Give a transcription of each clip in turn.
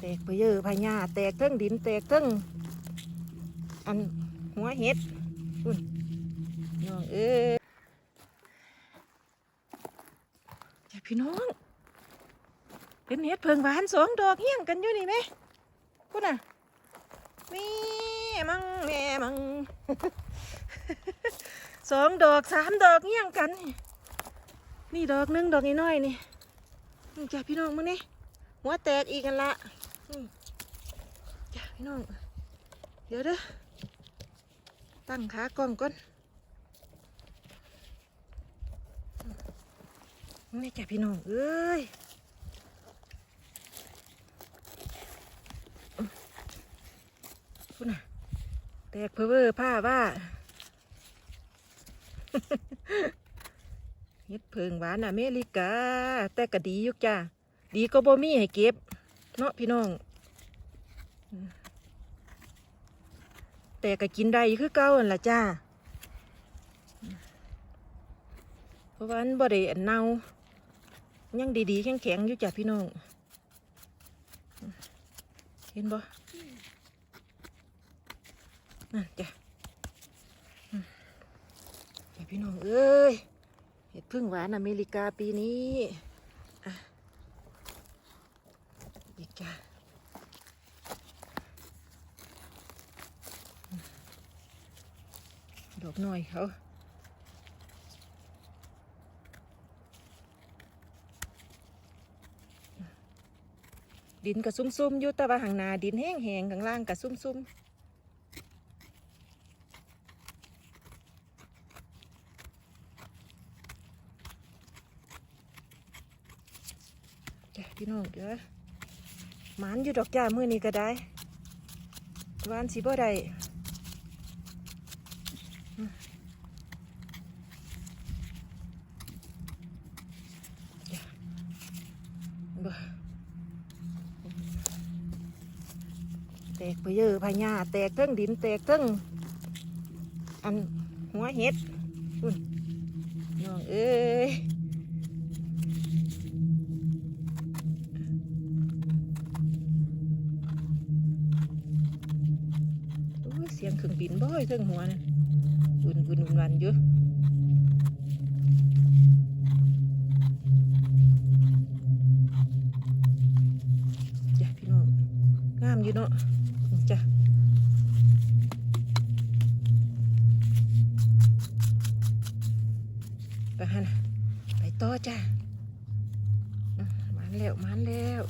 แตกไปเยอะพญาแตกเทั้งดินแตกเทั้งอันหัวเห็ดคุณน้องเอ้ยจ้าพี่น้องเป็นเห็ดเพิงหวานสองดอกเฮี้ยงกันอยู่นี่ไหมคุณน่ะแม่มังแม่มังสองดอกสามดอกเฮี้ยงกัน นี่ดอกหนึงดอกน้อยๆนี่นี่จ้าพี่น้องมึงนี่หัวแตกอีกกันละ จ้าพี่น้อง เดี๋ยวเด้อตั้งขากล้องก่อนนี่จ้าพี่น้อง เอ้ยพูดน่ะ แตกเพอเวอร์ผ้าว่าเฮ็ดเพิงหวานอเมริกา แต่ก็ดียู่จ้า ดีก็บ่มีให้เก็บ เนาะพี่น้อง แต่ก็กินได้คือเก่าหั่นละจ้า เพราะว่ามันบ่ได้อันเน่ายังดีๆ แข็งๆอยู่จ้าพี่น้อง เห็นบ่นั่นจ้ะจ้าพี่น้องเอ้ยเห็ดพึ่งหวานอเมริกาปีนี้อะอีกจ้าอืมดอกหน่อย เขาดินกับซุ่มๆอยู่แต่ว่าหางนาดินแห้งๆข้างล่างกับซุ่มๆจ้ะพี่น้องเด้อหมานอยู่ดอกจ้ามือนี้ก็ได้วานสิบ่ได้อืมจ้ะบ่แตกไป เยอะพญาแตกเทั้งดินแตกเทั้งอันหัวเห็ดน้องเอ้ยโอ้ยเสียงเครื่องบินบ่อยเครื่องหัวนะวุ่นวุ่นวุ่นวันอยู่จ้ะพี่น้องงามอยู่เนาะจ้ะไปฮะนะไปต่อจ้ะอืมมันแล้วมันแล้ว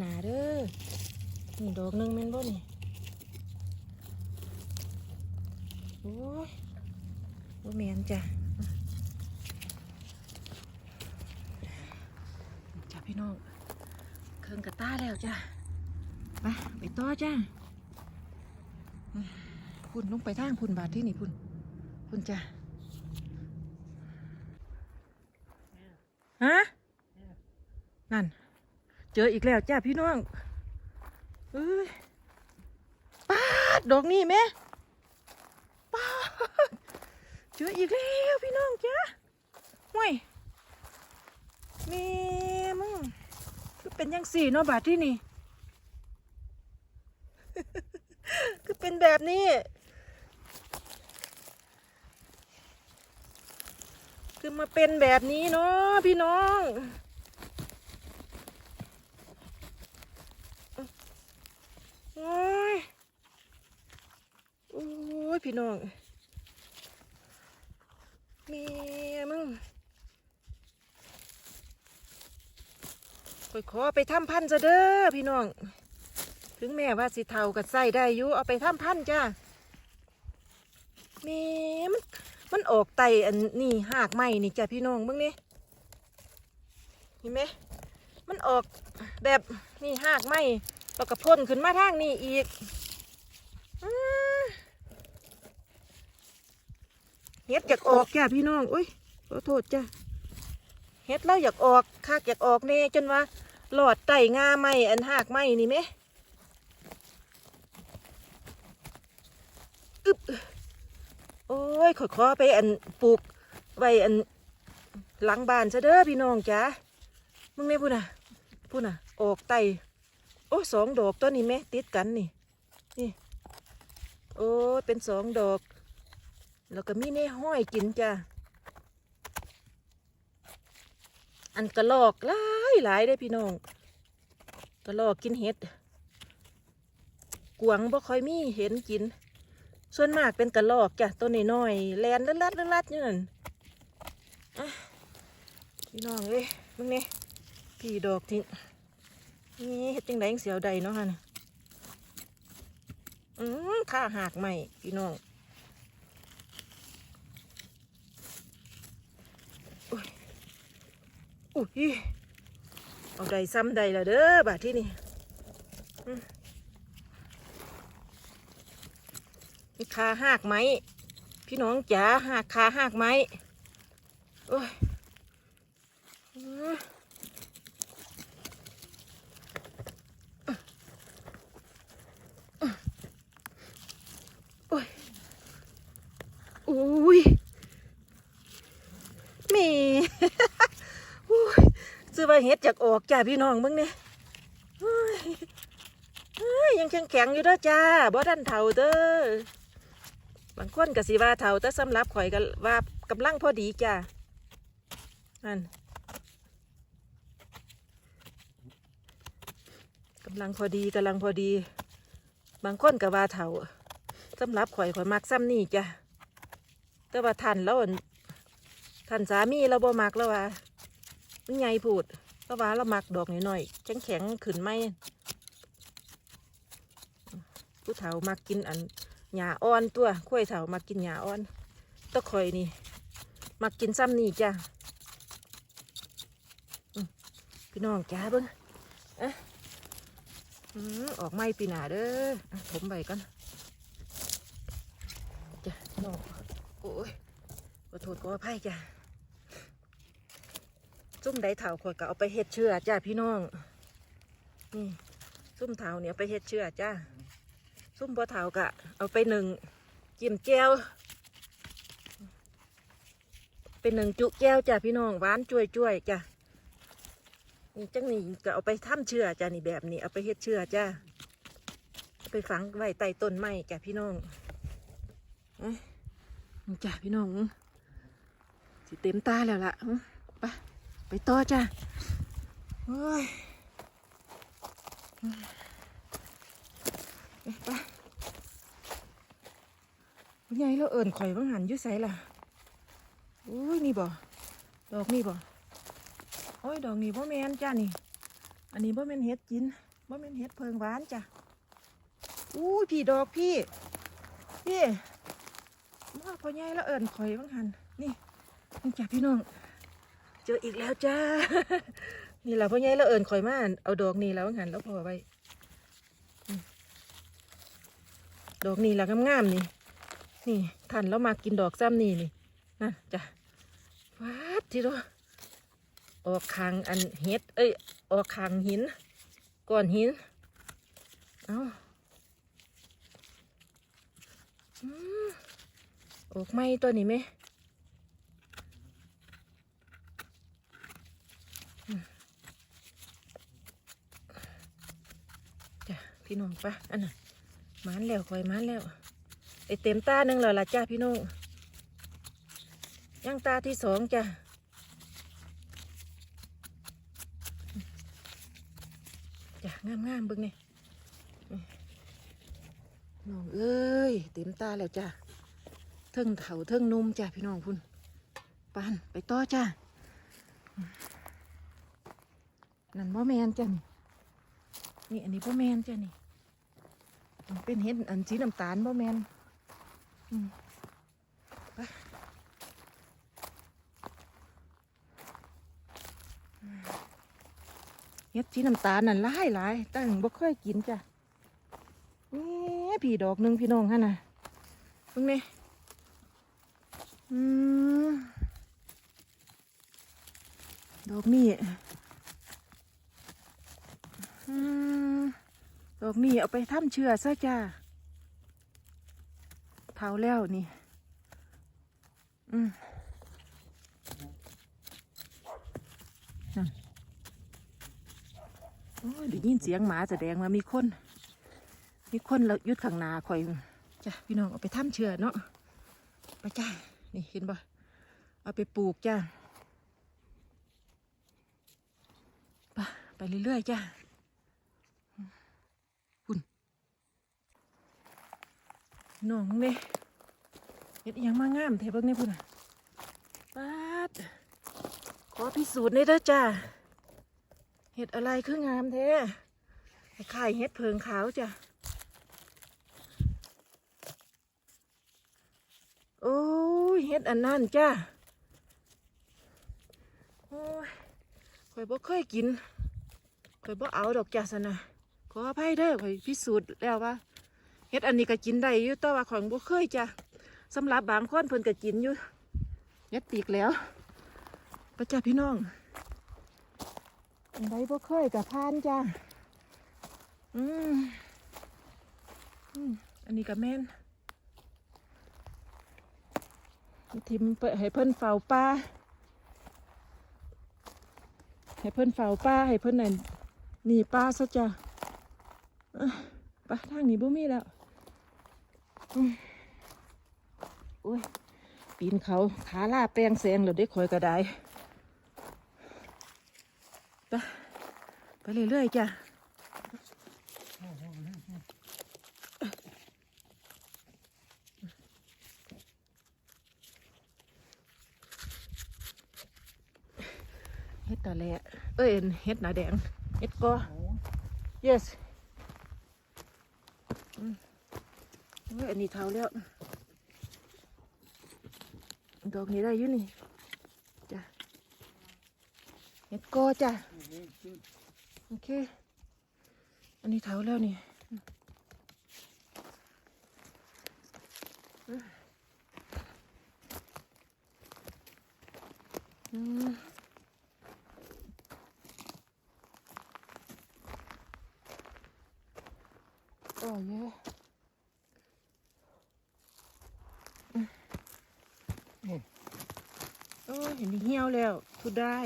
หนาเด้อนี่ดอกหนึงแม่นบ่นี่โอ้ยบ่แม่นจ้ะจ้ะพี่น้องเครื่องกระต้าแล้วจ้ะไปไปต่อจ้ะพุ่นลงไปทางพุ่นบาทที่นี่พุ่นพุ่นจ้ะฮะนั่น เจออีกแล้วจ้าพี่น้องเอ้ยปาดดอกนี่แม่ปาดเจออีกแล้วพี่น้องจ้าห่วยแม่มึงคือเป็นยังสี่เนาะบาดที่นี่คือเป็นแบบนี้คือมาเป็นแบบนี้เนาะพี่น้อง โอ้ยโอ้ยพี่น้องแม่มึงข่อยขอไปทำพันธุ์ซะเด้อพี่น้อง ถึงแม่ว่าสิเทากับใส่ได้อยู่เอาไปทำพันธุ์จ้าแม่มันมันออกไตอันนี่หากไม้นี่จ้ะพี่น้องเบิ่งนี่เห็นไหมมันออกแบบนี่หากไม้ แล้วก็พ่นขึ้นมาทางนี้อีกเฮ็ดอยากออกจ้ะพี่น้องอุ้ยขอโทษจ้ะเฮ็ดเราอยากออกคากอยากออกแน่จนว่าหลอดไต่งาไม้อันหากไม้นี่ไหมอึบโอ้ยขอขอไปอันปลูกไว้อันหลังบ้านซะเด้อพี่น้องจ้ามึงนี่พูดน่ะพูดน่ะออกไตโอ้สองดอกตัวนี้ไหมติดกันนี่ นี่ โอ้เป็นสองดอก แล้วก็มีในห้อยกินจ้าอันกระลอกหลายหลายได้พี่น้องกระลอกกินเห็ด กวางบ่ค่อยมีเห็นกิน ส่วนมากเป็นกระลอกจ้ะตัวน้อยๆแลนลัดลัดลัดลัดอยู่นั่นพี่น้องเอ้ยมึงนี่พี่ดอกทิ้ง นี่เฮ็ดจังไดจั่งเสียวใดเนาะฮะน่อืมข้าหากใหม่พี่น้องอุ้ยเอาใดซ้ำใดละเด้อบาดที่นี่คาหากไหม พี่น้องจ๋าหากคาหากไหมโอ้ยโอ้ยอุ้ยแมี อุ้ยซื้อมา เห็ดจากออกจ้าพี่น้องมึงเนี่ยยังแข็งแข็งอยู่เด้อจ้าบ่ดันเท่าเด้อบางคนก็สิว่าเท่าแต่สำหรับข่อยก็ว่ากำลังพอดีจ้านั่นกำลังพอดีกำลังพอดี บางคนก็ว่าเท่าสำหรับข่อยข่อยมักซ้ำนี่จ้ะแต่ว่าท่านแล้วอั่นท่านสามีเราบ่มักแล้วว่ามันใหญ่พูด แล้วว่าเราหมักดอกหน่อยๆแข็งแข็งขึ้นไหมผู้เฒ่ามักกินอันหญ้าอ่อนตัวข้วยเถามากินหญ้าอ่อนตะข่อยนี่มากินซ้ำนี่จ้ะพี่น้องจ้าเบิ้งอะอออกไม้ปีหนาเด้อผมใบกันจ้ะน้องโอ้ยขอโทษขออภัยจ้ะ ซุ่มไดเถาข่อยก็เอาไปเฮ็ดเชื่อจ้าพี่น้อง นี่ซุ่มเถาเนี่ยไปเฮ็ดเชื่อจ้าซุ่มบัวเถากะเอาไปหนึ่งจิ้มแก้วเป็นหนึ่งจุแก้วจ้ะพี่น้องหวานจ่วยจ่วยๆจ้ะนี่จังนี่ก็เอาไปทำเชื่อจ้ะนี่แบบนี้เอาไปเฮ็ดเชื่อจ้าไปฝังไว้ใต้ต้นไม้จ้ะพี่น้องเอ้ยนี่จ้ะพี่น้องสิเต็มตาแล้วล่ะไป ไปต่อจ้ะโอ้ยไปไปเป็นไงเราเอิ่นข่อยว่างหันยุ่ใสล่ะอุ้ยนี่บ่ดอกนี่บ่โอ้ยดอกนี่บ่แมนจ้านี่ อันนี้บ่แมนเห็ดกินบ่แมนเห็ดเพิงหวานจ้ะอุ้ยพี่ดอกพี่ พี่มาพอใหญ่แล้วเอิ่นข่อยว่างหันนี่นี่จ้ะพี่น้อง เจออีกแล้วจ้า นี่แหละพ่อใหญ่แล้วเอิ่นข่อยมาเอาดอกนี่แล้วว่าหันแล้วพอไว้ดอกนี่ละงามๆนี่ นี่ท่านเรามากินดอกซ้ำนี่นี่นะจ้ะว้าดทีเดออกคางอันเฮ็ด เอ้ย ออกคางหินก้อนหิน เอาอืมออกไม่ตัวนี้ไหมอืมจ้ะ พี่น้องปะอันน่ะมานแล้วคอยมานแล้วไอเต็มตาหนึ่งแล้วล่ะจ้าพี่น้องย่างตาที่สองจ้ะจ้ะงามงามๆบิ่งนี่น้องเอ้ยเต็มตาแล้วจ้ะเทิงเถาเทิงนุ่มจ้ะพี่น้องพุ่นปานไปต่อจ้ะนั่นบ่แมนจ้ะนี่นี่อันนี้บ่แมนจ้ะนี่ เป็นเห็ดอันสีน้ำตาลบ่แมนเห็ดสีน้ำตาลนั่นหลายหลายแต่หนึ่งบ่เคยกินจ้ะนี่พี่ดอกหนึ่งพี่น้องฮะน่ะเพิ่งนี่อืมดอกนี่อืม อกนี่เอาไปทำเชื่อซะจ้าเผาแล้วนี่ อืมนั่นโอ้ยได้ยินเสียงหมาแสดงว่ามีคน มีคนแล้วยุดข้างนาคอยจ้ะพี่น้องเอาไปทำเชื่อเนาะไปจ้านี่เห็นบ่เอาไปปลูกจ้าไปไปเรื่อยๆจ้าคุณ น้องเนี่ยเฮ็ดยังมางามเทเบิ่งนี่พุ่นะป๊าดขอพิสูจน์หน่เด้อจ้าเห็ดอะไรคืองามแท้คล้ายๆเห็ดเพิงขาวจ้ะโอ้ยเฮ็ดอันนั้นจ้าโอ้ยข่อยบ่เคยกินข่อยบ่เอาดอกจ้าสนะขออภัยเด้อข่อยพิสูจน์แล้วว่า เฮ็ดอันนี้ก็กินได้อยู่แต่ว่าข่อยบ่เคยจ้าสำหรับบางคนเพิ่นก็กินอยู่เฮ็ดปีกแล้วปะจ้าพี่น้องอันใดบ่เคยกับพานจ้าอืมอืมอันนี้ก็แม่นทิมเปิดให้เพิ่นเฝ้าป้าให้เพิ่นเฝ้าป้าให้เพิ่นนั่นหนีป้าซะจ้ะเอ้อไปทางนี้บ่มีแล้ว อืมโอ้ยปีนเขาขาล่าแปลงแสงแล้วเด็กคอยกระไดไปไปเรื่อยๆจ้ะเฮ็ดตาและเอ้ยเฮ็ดหนาแดงเฮ็ดก็ yes อืมเอ้ยอันนี้เท่าแล้วดอกนี้ได้อยู่นี่จ้ะเฮ็ดก็จ้ะโอเค อันนี้เท่าแล้วนี่อืมอืมโอ้ยเยอะอืมโอ้ย เห็นเหี่ยวแล้วทุได้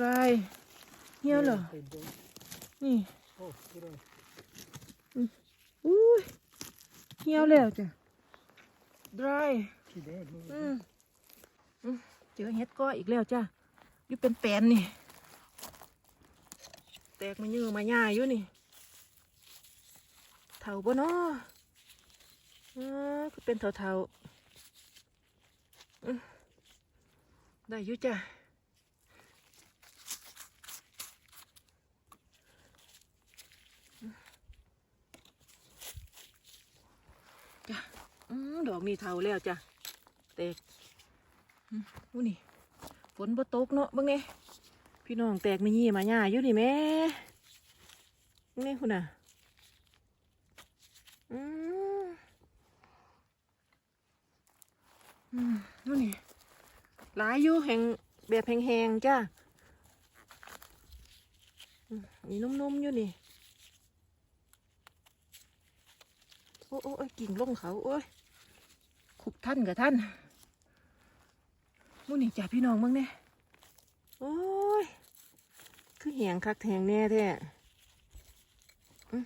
ได้เหี่ยวเหรอ นี่อุ้ยเหี่ยวแล้วจ้ะ dry อืมเจอเห็ดก็อีกแล้วจ้ะอยู่เป็นแปนนี่ แตกมาเยอมาหย่าอยู่นี่เถาบ่เนาะอ่าคือเป็นเถาเถาอื ได้อยู่จ้ะจ้ะอืมดอกนี่เท่าแล้วจ้ะแตกอืมอู้นี่ฝนบ่ตกเนาะเบิ่งนี่พี่น้องแตกไม่ยี่มาหย่าอยู่นี่แม่เบิ่งนี่คุณน่ะอืมอืมนู่นนี่ หลายอยู่แห่งแบบแห้งๆจ้ะอืมนี่นุ่มๆอยู่นี่ โอ้โอ้โอ้ยกิ่งลงเขา โอ้ยขุบท่านกับท่านมูนี่จ่าพี่น้องมึงเนี่ยโอ้ย คือแหงคักแหงแน่แท้อื้อ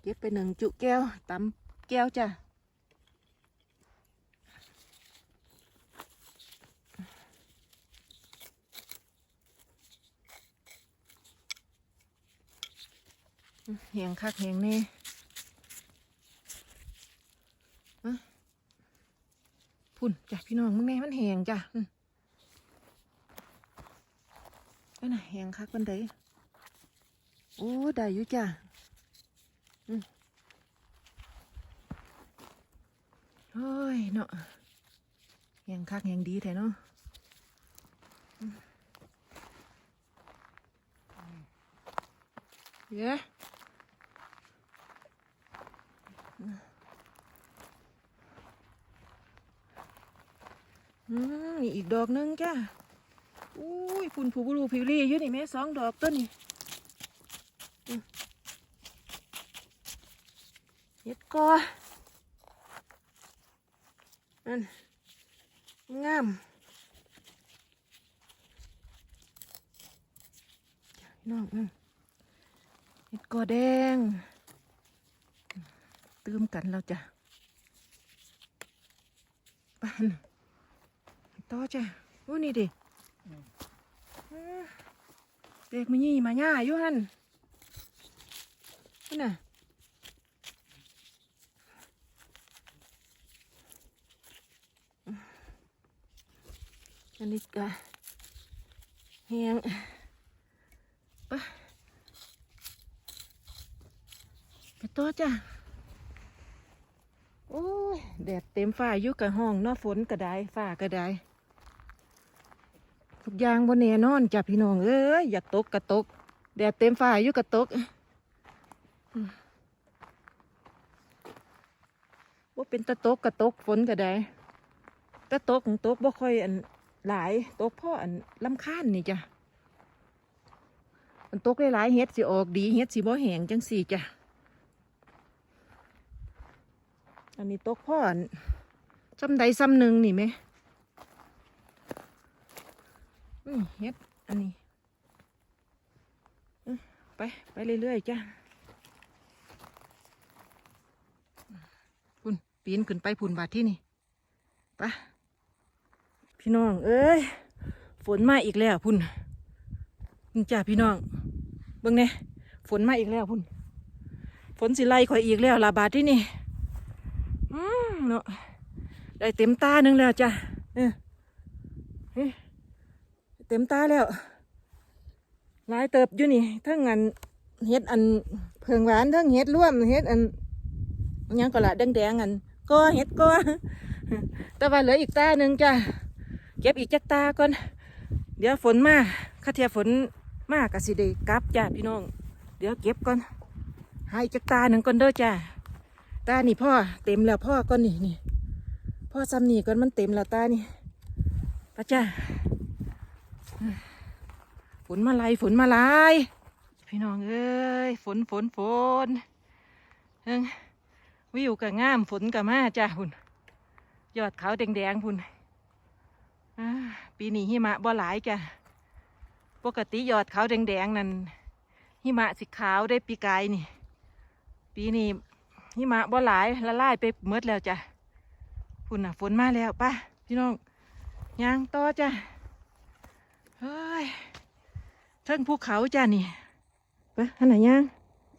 เก็บไปหนึ่งจุแก้วตำแก้วจ้ะ แหงคักแหงแน่พุ่นจ้ะพี่น้องมึงแน่มันแหงจ้ะอืมไปไหนะแหงคักบันไดโอ้ได้อยู่จ้ะเฮ้ยเนาะแหงคักแหงดีแท้เนาะเย้ อืมนี่อีกดอกหนึงจ้ะอุ้ยฝุ่นผูบลูผิวรี่อยู่นี่แม่สองดอกต้นนี่เฮ็ดกอนั่นงามนองอืมเห็ดกอแดง ตืมกันเราจ้ะปาน ต่อจ้ะโอ้นี่ดิอ่าเด็กมันยี่มาย่าอยู่หันนั่นน่ะอันนี้ก็แห้งไปไปต่อจ้ะโอ้ยแดดเต็มฝ่าอยู่กับห้องเนอฝนก็ได้ฝ่าก็ได้ ทุกอย่างบนแน่นอนจ้ะพี่น้องเอ้ยอยากตกก็ตกแดดเต็มฝ่ายอยู่ก็ตกอืมบ่เป็นตะตกก็ตกฝนก็ได้ตะตกของตกบ่ค่อยอันหลายตกพ่ออันลำคาญนี่จ้ะมันตกหลายเฮ็ดสิออกดีเฮ็ดสิบ่แหงจังสี่จ้ะอันนี้ตกพ่ออันซ้ำใดซ้ำหนึ่งนี่ไหม อืมเฮ็ดอันนี้ไป ไปเรื่อยๆจ้าพุ่นปีนขึ้นไปพุ่นบาดที่นี่ไปพี่น้อง เอ้ย ฝนมาอีกแล้วพุ่นนี่จ้าพี่น้องเบิ่งเนี่ยฝนมาอีกแล้วพุ่นฝนสิไล่ข่อยอีกแล้วลาบาดที่นี่อืมเนาะได้เต็มตาหนึ่งแล้วจ้ะเออเฮ้ ต็มตาแล้วหลายเติบอยู่นี่ทั้งอันเฮ็ดอันเพิงหวานทั้งเฮ็ดร่วมเฮ็ดอันอิหยังก็ละแดงๆอันก็เฮ็ดก็แต่ว่าเหลืออีกตาหนึ่งจ้ะเก็บอีกจักตาก่อน เดี๋ยวฝนมาข้าเทียฝนมากกสิได้กลับจ้ะพี่น้อง เดี๋ยวเก็บก่อนให้จักตาหนึ่งก่อนเด้อจ้ะตานี่พ่อเต็มแล้วพ่อก้อนนี่นี่พ่อซ้ำนี่ก้อนมันเต็มแล้วตานี่ป้าจ้า ฝนมาไล่ฝนมาไล่พี่น้องเอ้ยฝนฝนฝนเอิงวิวก็งามฝนก็มาจ้าหุ่นยอดเขาแดงๆพุ่นปีนี้หิมะบ่หลายจ้ะปกติยอดเขาแดงๆนั่นหิมะสีขาวได้ปีกายนี่ ปีนี้หิมะบ่หลายละลายไปเมดแล้วจ้ะฝุ่นน่ะฝนมาแล้วป่ะพี่น้องยางต่อจ้ะเฮ้ย เทิงภูเขาจ้านี่ไปอันไหนยาง